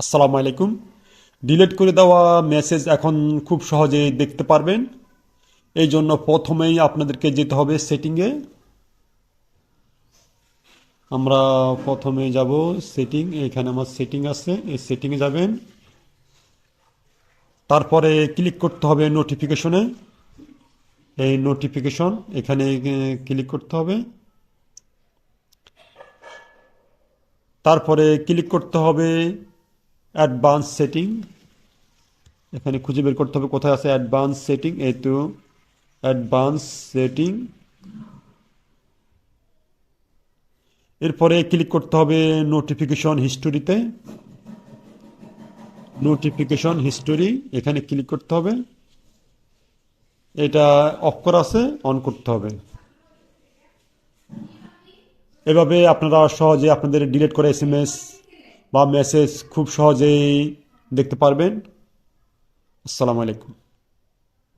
আসসালামু আলাইকুম। ডিলিট করে দেওয়া মেসেজ এখন খুব সহজেই দেখতে পারবেন। এই জন্য প্রথমেই আপনাদেরকে যেতে হবে সেটিংয়ে আমরা প্রথমে যাব সেটিং এখানে আমার সেটিং আছে, এই সেটিংয়ে যাবেন। তারপরে ক্লিক করতে হবে নোটিফিকেশনে এই নোটিফিকেশন এখানে ক্লিক করতে হবে। তারপরে ক্লিক করতে হবে অ্যাডভান্স সেটিং। এখানে খুঁজে বের করতে হবে কোথায় আছে অ্যাডভান্স সেটিং এই তো অ্যাডভান্স সেটিং। এরপরে ক্লিক করতে হবে নোটিফিকেশন হিস্টোরিতে। নোটিফিকেশন হিস্টোরি, এখানে ক্লিক করতে হবে। এটা অফ করা আছে, অন করতে হবে। এভাবে আপনারা সহজে আপনাদের ডিলিট করা এস এম এস বা মেসেজ খুব সহজেই দেখতে পারবেন। আসসালামু আলাইকুম।